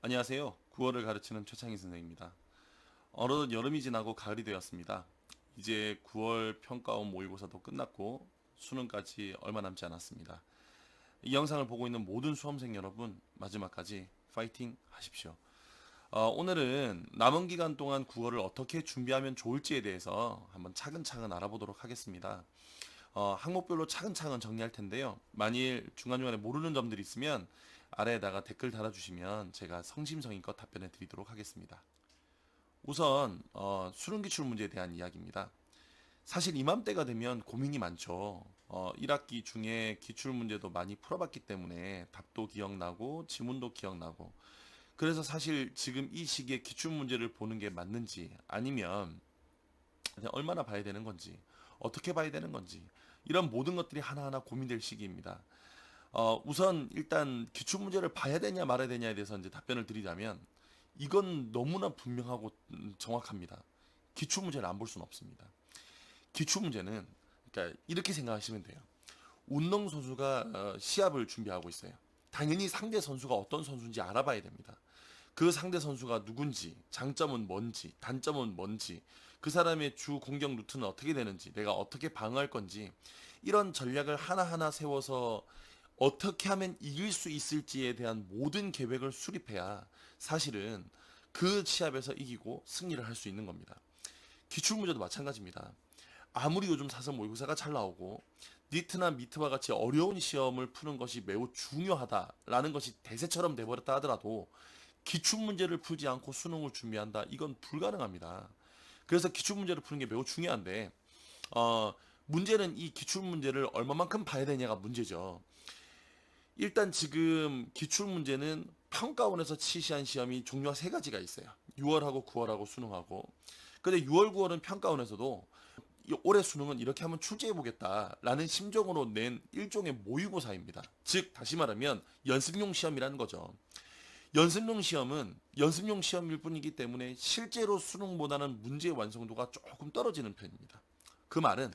안녕하세요. 구월을 가르치는 최창희 선생입니다. 어느덧 여름이 지나고 가을이 되었습니다. 이제 9월 평가원 모의고사도 끝났고 수능까지 얼마 남지 않았습니다. 이 영상을 보고 있는 모든 수험생 여러분 마지막까지 파이팅 하십시오. 어, 오늘은 남은 기간 동안 국어를 어떻게 준비하면 좋을지에 대해서 한번 차근차근 알아보도록 하겠습니다. 어, 항목별로 차근차근 정리할 텐데요. 만일 중간중간에 모르는 점들이 있으면 아래에다가 댓글 달아주시면 제가 성심성의껏 답변해 드리도록 하겠습니다. 우선 어, 수능 기출 문제에 대한 이야기입니다. 사실 이맘때가 되면 고민이 많죠. 어, 1학기 중에 기출 문제도 많이 풀어봤기 때문에 답도 기억나고 지문도 기억나고 그래서 사실 지금 이 시기에 기출 문제를 보는 게 맞는지 아니면 얼마나 봐야 되는 건지 어떻게 봐야 되는 건지 이런 모든 것들이 하나하나 고민될 시기입니다. 어, 우선 일단 기출 문제를 봐야 되냐 말아야 되냐에 대해서 이제 답변을 드리자면 이건 너무나 분명하고 음, 정확합니다. 기출 문제를 안 볼 수는 없습니다. 기출 문제는 그러니까 이렇게 생각하시면 돼요. 운동 선수가 어, 시합을 준비하고 있어요. 당연히 상대 선수가 어떤 선수인지 알아봐야 됩니다. 그 상대 선수가 누군지, 장점은 뭔지, 단점은 뭔지, 그 사람의 주 공격 루트는 어떻게 되는지, 내가 어떻게 방어할 건지, 이런 전략을 하나하나 세워서 어떻게 하면 이길 수 있을지에 대한 모든 계획을 수립해야 사실은 그 시합에서 이기고 승리를 할 수 있는 겁니다. 기출문제도 마찬가지입니다. 아무리 요즘 사설 모의고사가 잘 나오고 니트나 미트와 같이 어려운 시험을 푸는 것이 매우 중요하다라는 것이 대세처럼 돼버렸다 하더라도 기출 문제를 풀지 않고 수능을 준비한다 이건 불가능합니다. 그래서 기출 문제를 푸는 게 매우 중요한데 어, 문제는 이 기출 문제를 얼마만큼 봐야 되냐가 문제죠. 일단 지금 기출 문제는 평가원에서 치시한 시험이 종류가 세 가지가 있어요. 6월하고 9월하고 수능하고. 근데 6월, 9월은 평가원에서도 이 올해 수능은 이렇게 한번 출제해 보겠다라는 심정으로 낸 일종의 모의고사입니다. 즉 다시 말하면 연습용 시험이라는 거죠. 연습용 시험은 연습용 시험일 뿐이기 때문에 실제로 수능보다는 문제의 완성도가 조금 떨어지는 편입니다. 그 말은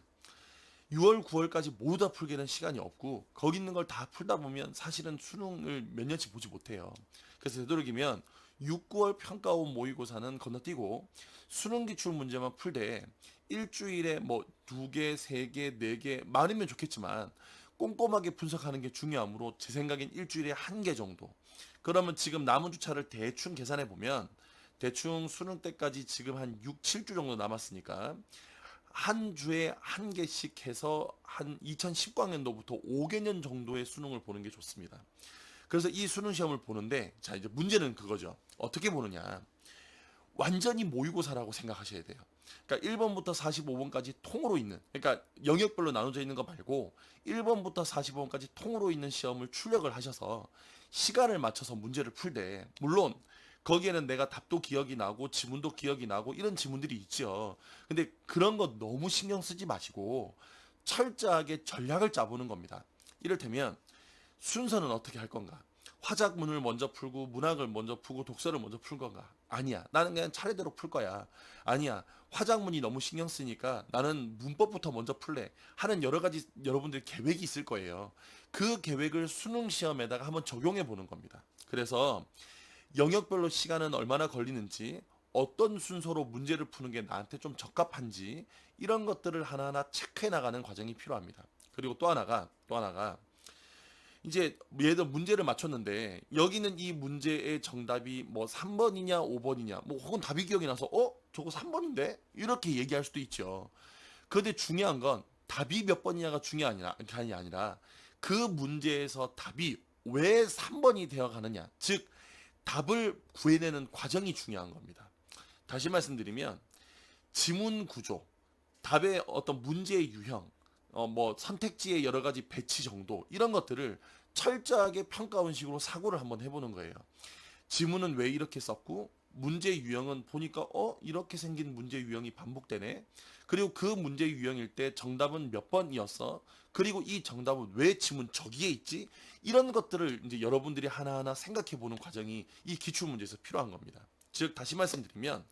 6월, 9월까지 모두 다 풀기는 시간이 없고 거기 있는 걸 다 풀다 보면 사실은 수능을 몇 년치 보지 못해요. 그래서 되도록이면 6, 9월 평가원 모의고사는 건너뛰고 수능 기출 문제만 풀되 일주일에 뭐 두 개, 세 개, 네 개 많으면 좋겠지만 꼼꼼하게 분석하는 게 중요하므로 제 생각엔 일주일에 한 개 정도. 그러면 지금 남은 주차를 대충 계산해 보면 대충 수능 때까지 지금 한 6, 7주 정도 남았으니까 한 주에 한 개씩 해서 한 2010학년도부터 5개년 정도의 수능을 보는 게 좋습니다. 그래서 이 수능 시험을 보는데 자 이제 문제는 그거죠. 어떻게 보느냐. 완전히 모의고사라고 생각하셔야 돼요. 그러니까 1번부터 45번까지 통으로 있는 그러니까 영역별로 나눠져 있는 거 말고 1번부터 45번까지 통으로 있는 시험을 출력을 하셔서 시간을 맞춰서 문제를 풀되 물론 거기에는 내가 답도 기억이 나고 지문도 기억이 나고 이런 지문들이 있죠. 근데 그런 거 너무 신경 쓰지 마시고 철저하게 전략을 짜보는 겁니다. 이를테면 순서는 어떻게 할 건가? 화작문을 먼저 풀고 문학을 먼저 풀고 독서를 먼저 풀 건가? 아니야. 나는 그냥 차례대로 풀 거야. 아니야. 화작문이 너무 신경 쓰니까 나는 문법부터 먼저 풀래. 하는 여러 가지 여러분들 계획이 있을 거예요. 그 계획을 수능 시험에다가 한번 적용해 보는 겁니다. 그래서 영역별로 시간은 얼마나 걸리는지 어떤 순서로 문제를 푸는 게 나한테 좀 적합한지 이런 것들을 하나하나 체크해 나가는 과정이 필요합니다. 그리고 또 하나가 또 하나가 이제 들어 문제를 맞췄는데 여기는 이 문제의 정답이 뭐 3번이냐 5번이냐 뭐 혹은 답이 기억이 나서 어 저거 3번인데 이렇게 얘기할 수도 있죠. 그런데 중요한 건 답이 몇 번이냐가 중요한 게 아니라 그 문제에서 답이 왜 3번이 되어 가느냐 즉 답을 구해내는 과정이 중요한 겁니다. 다시 말씀드리면 지문 구조, 답의 어떤 문제의 유형, 어, 뭐 선택지의 여러 가지 배치 정도 이런 것들을 철저하게 평가 원식으로 사고를 한번 해보는 거예요. 지문은 왜 이렇게 썼고 문제 유형은 보니까 어 이렇게 생긴 문제 유형이 반복되네. 그리고 그 문제 유형일 때 정답은 몇 번이었어. 그리고 이 정답은 왜 지문 저기에 있지? 이런 것들을 이제 여러분들이 하나하나 생각해 보는 과정이 이 기출 문제에서 필요한 겁니다. 즉 다시 말씀드리면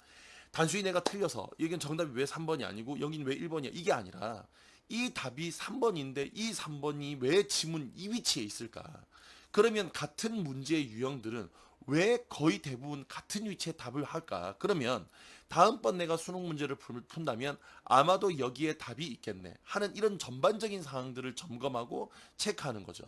단순히 내가 틀려서 여긴 정답이 왜 3번이 아니고 여긴 왜 1번이야 이게 아니라 이 답이 3번인데 이 3번이 왜 지문 이 위치에 있을까? 그러면 같은 문제의 유형들은 왜 거의 대부분 같은 위치에 답을 할까? 그러면 다음번 내가 수능 문제를 푼- 푼다면 아마도 여기에 답이 있겠네 하는 이런 전반적인 상황들을 점검하고 체크하는 거죠.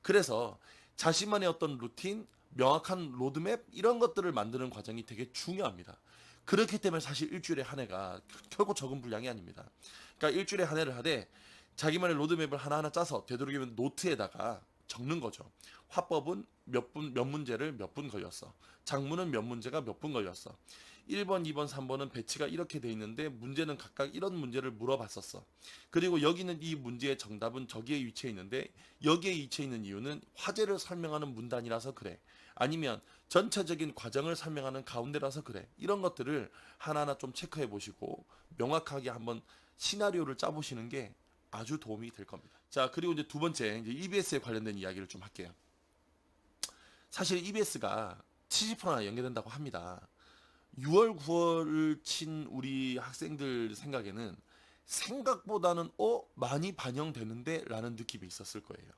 그래서 자신만의 어떤 루틴, 명확한 로드맵 이런 것들을 만드는 과정이 되게 중요합니다. 그렇기 때문에 사실 일주일에 한 해가 결코 적은 분량이 아닙니다. 그러니까 일주일에 한 해를 하되 자기만의 로드맵을 하나하나 짜서 되도록이면 노트에다가 적는 거죠. 화법은 몇 분, 몇 문제를 몇 분 걸렸어. 장문은 몇 문제가 몇 분 걸렸어. 1번, 2번, 3번은 배치가 이렇게 돼 있는데 문제는 각각 이런 문제를 물어봤었어. 그리고 여기는 이 문제의 정답은 저기에 위치해 있는데 여기에 위치해 있는 이유는 화제를 설명하는 문단이라서 그래. 아니면 전체적인 과정을 설명하는 가운데라서 그래. 이런 것들을 하나하나 좀 체크해 보시고 명확하게 한번 시나리오를 짜 보시는 게 아주 도움이 될 겁니다. 자, 그리고 이제 두 번째 이제 EBS에 관련된 이야기를 좀 할게요. 사실 EBS가 70%나 연계된다고 합니다. 6월, 9월을 친 우리 학생들 생각에는 생각보다는 어 많이 반영되는데 라는 느낌이 있었을 거예요.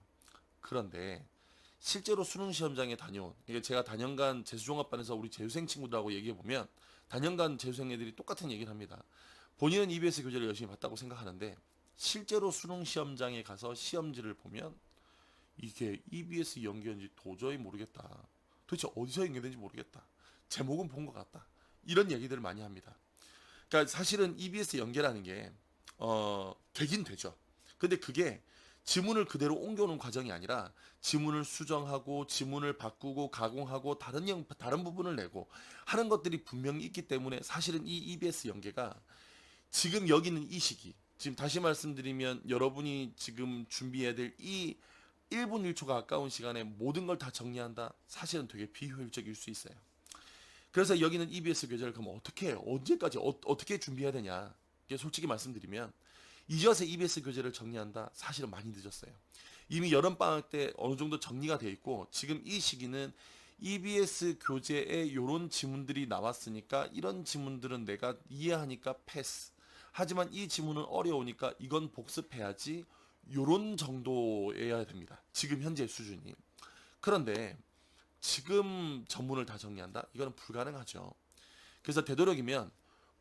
그런데 실제로 수능 시험장에 다녀온 이게 제가 단연간 재수종합반에서 우리 재수생 친구들하고 얘기해 보면 단연간 재수생 애들이 똑같은 얘기를 합니다. 본인은 EBS 교재를 열심히 봤다고 생각하는데 실제로 수능 시험장에 가서 시험지를 보면 이게 EBS 연계인지 도저히 모르겠다. 도대체 어디서 연계된지 모르겠다. 제목은 본 것 같다. 이런 얘기들을 많이 합니다. 그러니까 사실은 EBS 연계라는 게 어, 되긴 되죠. 근데 그게 지문을 그대로 옮겨오는 과정이 아니라 지문을 수정하고 지문을 바꾸고 가공하고 다른 영, 다른 부분을 내고 하는 것들이 분명히 있기 때문에 사실은 이 EBS 연계가 지금 여기는 이 시기 지금 다시 말씀드리면 여러분이 지금 준비해야 될 이 1분 1초가 가까운 시간에 모든 걸 다 정리한다 사실은 되게 비효율적일 수 있어요. 그래서 여기는 EBS 교재를 그럼 어떻게? 언제까지 어, 어떻게 준비해야 되냐? 솔직히 말씀드리면 이제 와서 EBS 교재를 정리한다 사실은 많이 늦었어요. 이미 여름 방학 때 어느 정도 정리가 돼 있고 지금 이 시기는 EBS 교재에 이런 지문들이 나왔으니까 이런 지문들은 내가 이해하니까 패스. 하지만 이 지문은 어려우니까 이건 복습해야지. 요런 정도여야 됩니다. 지금 현재 수준이. 그런데 지금 전문을 다 정리한다? 이거는 불가능하죠. 그래서 되도록이면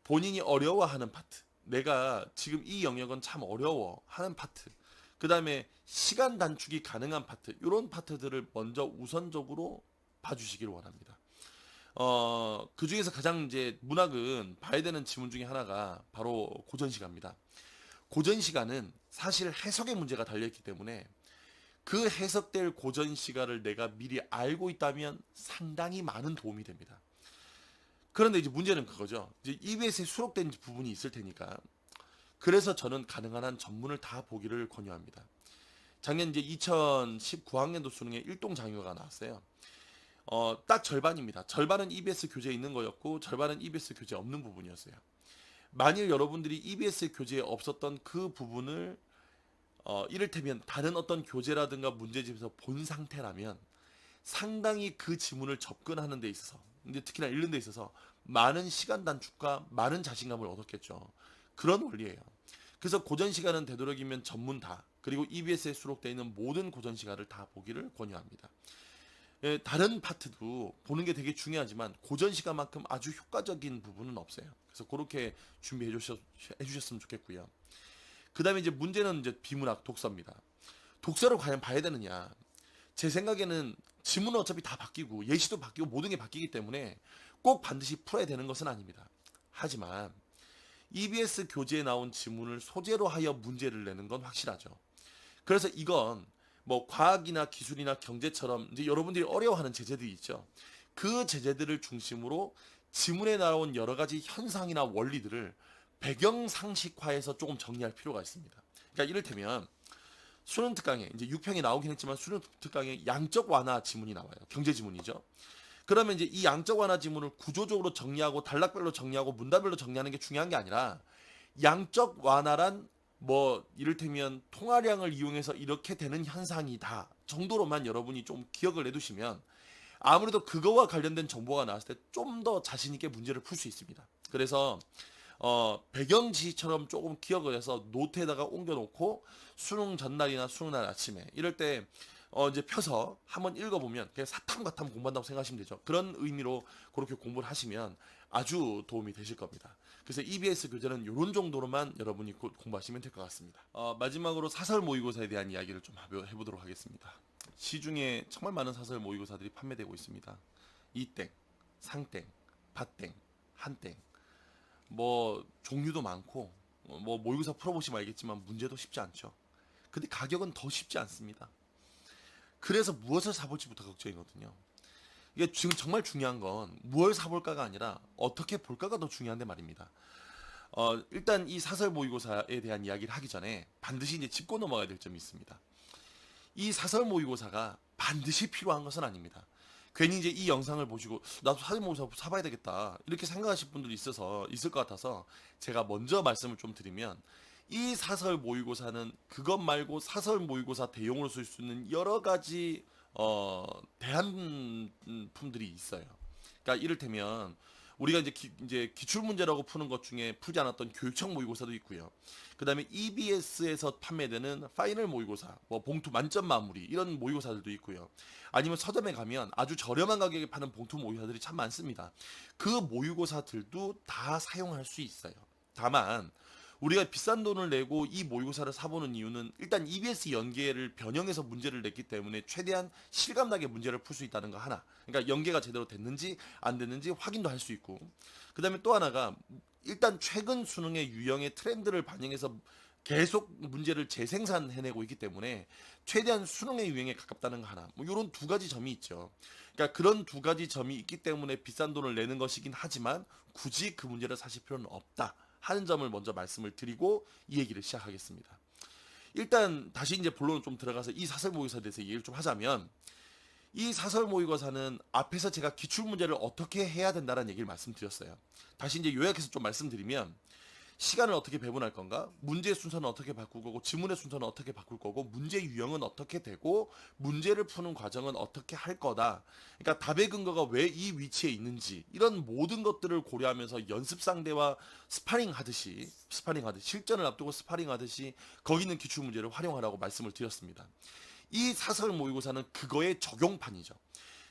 본인이 어려워하는 파트, 내가 지금 이 영역은 참 어려워 하는 파트, 그 다음에 시간 단축이 가능한 파트, 이런 파트들을 먼저 우선적으로 봐주시길 원합니다. 어, 그 중에서 가장 이제 문학은 봐야 되는 지문 중에 하나가 바로 고전시가입니다. 고전시가는 사실 해석의 문제가 달려있기 때문에 그 해석될 고전시가를 내가 미리 알고 있다면 상당히 많은 도움이 됩니다. 그런데 이제 문제는 그거죠. 이제 EBS에 수록된 부분이 있을 테니까. 그래서 저는 가능한 한 전문을 다 보기를 권유합니다. 작년 이제 2019학년도 수능에 일동 장유가 나왔어요. 어, 딱 절반입니다. 절반은 EBS 교재에 있는 거였고 절반은 EBS 교재 없는 부분이었어요. 만일 여러분들이 EBS 교재에 없었던 그 부분을 어, 이를테면 다른 어떤 교재라든가 문제집에서 본 상태라면 상당히 그 지문을 접근하는 데 있어서 근데 특히나 읽는 데 있어서 많은 시간 단축과 많은 자신감을 얻었겠죠. 그런 원리예요. 그래서 고전 시간은 되도록이면 전문 다 그리고 EBS에 수록되어 있는 모든 고전 시간을 다 보기를 권유합니다. 예, 다른 파트도 보는 게 되게 중요하지만 고전 시간만큼 아주 효과적인 부분은 없어요. 그래서 그렇게 준비해 주셨, 해주셨 으면 좋겠고요. 그 다음에 이제 문제는 이제 비문학 독서입니다. 독서를 과연 봐야 되느냐. 제 생각에는 지문은 어차피 다 바뀌고 예시도 바뀌고 모든 게 바뀌기 때문에 꼭 반드시 풀어야 되는 것은 아닙니다. 하지만 EBS 교재에 나온 지문을 소재로 하여 문제를 내는 건 확실하죠. 그래서 이건 뭐 과학이나 기술이나 경제처럼 이제 여러분들이 어려워하는 제재들이 있죠. 그 제재들을 중심으로 지문에 나온 여러 가지 현상이나 원리들을 배경 상식화해서 조금 정리할 필요가 있습니다. 그러니까 이를테면 수능 특강에 이제 6평이 나오긴 했지만 수능 특강에 양적 완화 지문이 나와요. 경제 지문이죠. 그러면 이제 이 양적 완화 지문을 구조적으로 정리하고 단락별로 정리하고 문단별로 정리하는 게 중요한 게 아니라 양적 완화란 뭐 이를테면 통화량을 이용해서 이렇게 되는 현상이다 정도로만 여러분이 좀 기억을 해두시면 아무래도 그거와 관련된 정보가 나왔을 때 좀 더 자신 있게 문제를 풀 수 있습니다. 그래서 어, 배경 지시처럼 조금 기억을 해서 노트에다가 옮겨놓고 수능 전날이나 수능 날 아침에 이럴 때 어 이제 펴서 한번 읽어보면 그냥 사탐과탐 공부한다고 생각하시면 되죠. 그런 의미로 그렇게 공부를 하시면 아주 도움이 되실 겁니다. 그래서 EBS 교재는 이런 정도로만 여러분이 곧 공부하시면 될 것 같습니다. 어, 마지막으로 사설 모의고사에 대한 이야기를 좀 해보- 해보도록 하겠습니다. 시중에 정말 많은 사설 모의고사들이 판매되고 있습니다. 이땡, 상땡, 밭땡, 한땡. 뭐 종류도 많고 어, 뭐 모의고사 풀어보시면 알겠지만 문제도 쉽지 않죠. 근데 가격은 더 쉽지 않습니다. 그래서 무엇을 사볼지부터 걱정이거든요. 이게 지금 정말 중요한 건 무엇을 사볼까가 아니라 어떻게 볼까가 더 중요한데 말입니다. 어, 일단 이 사설 모의고사에 대한 이야기를 하기 전에 반드시 이제 짚고 넘어가야 될 점이 있습니다. 이 사설 모의고사가 반드시 필요한 것은 아닙니다. 괜히 이제 이 영상을 보시고 나도 사설 모의고사 사봐야 되겠다 이렇게 생각하실 분들이 있어서 있을 것 같아서 제가 먼저 말씀을 좀 드리면 이 사설 모의고사는 그것 말고 사설 모의고사 대용으로 쓸 수 있는 여러 가지 어 대안품들이 있어요. 그러니까 이를테면 우리가 이제 기, 이제 기출 문제라고 푸는 것 중에 풀지 않았던 교육청 모의고사도 있고요. 그다음에 EBS에서 판매되는 파이널 모의고사, 뭐 봉투 만점 마무리 이런 모의고사들도 있고요. 아니면 서점에 가면 아주 저렴한 가격에 파는 봉투 모의고사들이 참 많습니다. 그 모의고사들도 다 사용할 수 있어요. 다만 우리가 비싼 돈을 내고 이 모의고사를 사보는 이유는 일단 EBS 연계를 변형해서 문제를 냈기 때문에 최대한 실감나게 문제를 풀 수 있다는 거 하나. 그러니까 연계가 제대로 됐는지 안 됐는지 확인도 할 수 있고. 그 다음에 또 하나가 일단 최근 수능의 유형의 트렌드를 반영해서 계속 문제를 재생산해내고 있기 때문에 최대한 수능의 유행에 가깝다는 거 하나. 뭐 이런 두 가지 점이 있죠. 그러니까 그런 두 가지 점이 있기 때문에 비싼 돈을 내는 것이긴 하지만 굳이 그 문제를 사실 필요는 없다. 하는 점을 먼저 말씀을 드리고 이 얘기를 시작하겠습니다. 일단 다시 이제 본론을 좀 들어가서 이 사설 모의고사에 대해서 얘기를 좀 하자면 이 사설 모의고사는 앞에서 제가 기출 문제를 어떻게 해야 된다는 얘기를 말씀드렸어요. 다시 이제 요약해서 좀 말씀드리면 시간을 어떻게 배분할 건가? 문제 순서는 어떻게 바꿀 거고 지문의 순서는 어떻게 바꿀 거고 문제 유형은 어떻게 되고 문제를 푸는 과정은 어떻게 할 거다. 그러니까 답의 근거가 왜 이 위치에 있는지 이런 모든 것들을 고려하면서 연습 상대와 스파링 하듯이 스파링 하듯이 실전을 앞두고 스파링 하듯이 거기 있는 기출 문제를 활용하라고 말씀을 드렸습니다. 이 사설 모의고사는 그거의 적용판이죠.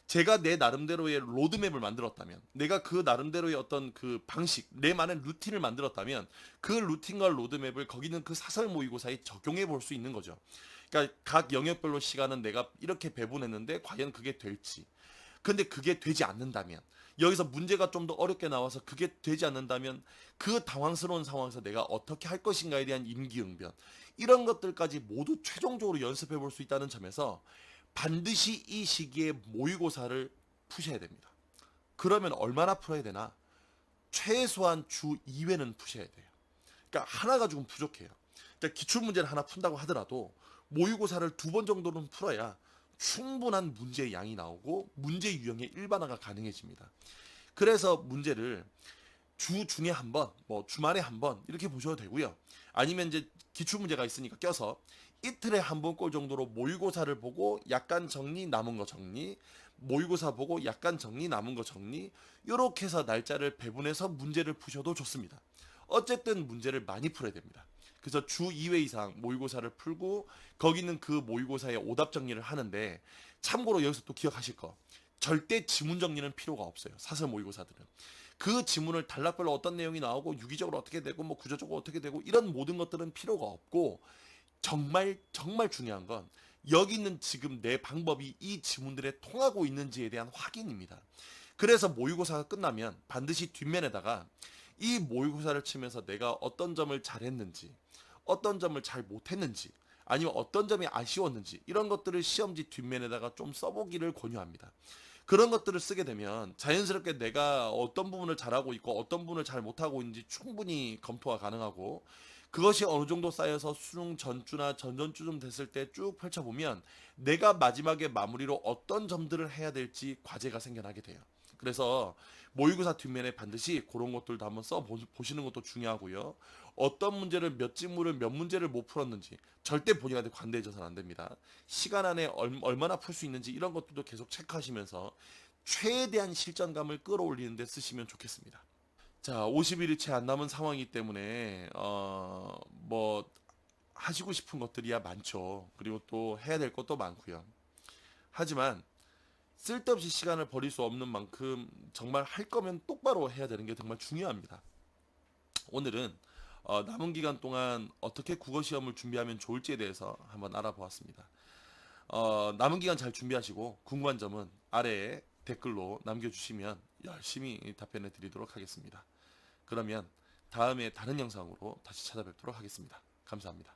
제가 내 나름대로의 로드맵을 만들었다면, 내가 그 나름대로의 어떤 그 방식, 내만의 루틴을 만들었다면, 그 루틴과 로드맵을 거기는 그 사설 모의고사에 적용해 볼 수 있는 거죠. 그러니까 각 영역별로 시간은 내가 이렇게 배분했는데, 과연 그게 될지. 근데 그게 되지 않는다면, 여기서 문제가 좀 더 어렵게 나와서 그게 되지 않는다면, 그 당황스러운 상황에서 내가 어떻게 할 것인가에 대한 임기응변, 이런 것들까지 모두 최종적으로 연습해 볼 수 있다는 점에서, 반드시 이 시기에 모의고사를 푸셔야 됩니다. 그러면 얼마나 풀어야 되나? 최소한 주 2회는 푸셔야 돼요. 그러니까 하나 가지고는 부족해요. 그러니까 기출 문제를 하나 푼다고 하더라도 모의고사를 두 번 정도는 풀어야 충분한 문제의 양이 나오고 문제 유형의 일반화가 가능해집니다. 그래서 문제를 주 중에 한 번, 뭐 주말에 한 번 이렇게 보셔도 되고요. 아니면 이제 기출 문제가 있으니까 껴서 이틀에 한 번 꼴 정도로 모의고사를 보고 약간 정리 남은 거 정리 모의고사 보고 약간 정리 남은 거 정리 요렇게 해서 날짜를 배분해서 문제를 푸셔도 좋습니다. 어쨌든 문제를 많이 풀어야 됩니다. 그래서 주 2회 이상 모의고사를 풀고 거기는 그 모의고사의 오답 정리를 하는데 참고로 여기서 또 기억하실 거 절대 지문 정리는 필요가 없어요. 사설 모의고사들은. 그 지문을 단락별로 어떤 내용이 나오고 유기적으로 어떻게 되고 뭐 구조적으로 어떻게 되고 이런 모든 것들은 필요가 없고 정말 정말 중요한 건 여기 있는 지금 내 방법이 이 지문들에 통하고 있는지에 대한 확인입니다. 그래서 모의고사가 끝나면 반드시 뒷면에다가 이 모의고사를 치면서 내가 어떤 점을 잘했는지, 어떤 점을 잘 못했는지, 아니면 어떤 점이 아쉬웠는지 이런 것들을 시험지 뒷면에다가 좀 써보기를 권유합니다. 그런 것들을 쓰게 되면 자연스럽게 내가 어떤 부분을 잘하고 있고 어떤 부분을 잘 못하고 있는지 충분히 검토가 가능하고 그것이 어느 정도 쌓여서 수능 전주나 전전주쯤 됐을 때 쭉 펼쳐보면 내가 마지막에 마무리로 어떤 점들을 해야 될지 과제가 생겨나게 돼요. 그래서 모의고사 뒷면에 반드시 그런 것들도 한번 써 보시는 것도 중요하고요. 어떤 문제를 몇 지문을 몇 문제를 못 풀었는지 절대 본인한테 관대해져서는 안 됩니다. 시간 안에 얼, 얼마나 풀 수 있는지 이런 것들도 계속 체크하시면서 최대한 실전감을 끌어올리는 데 쓰시면 좋겠습니다. 자, 50일이 채 안 남은 상황이기 때문에 어 뭐 하시고 싶은 것들이야 많죠. 그리고 또 해야 될 것도 많고요. 하지만 쓸데없이 시간을 버릴 수 없는 만큼 정말 할 거면 똑바로 해야 되는 게 정말 중요합니다. 오늘은 어, 남은 기간 동안 어떻게 국어 시험을 준비하면 좋을지에 대해서 한번 알아보았습니다. 어, 남은 기간 잘 준비하시고 궁금한 점은 아래에 댓글로 남겨주시면 열심히 답변해 드리도록 하겠습니다. 그러면 다음에 다른 영상으로 다시 찾아뵙도록 하겠습니다. 감사합니다.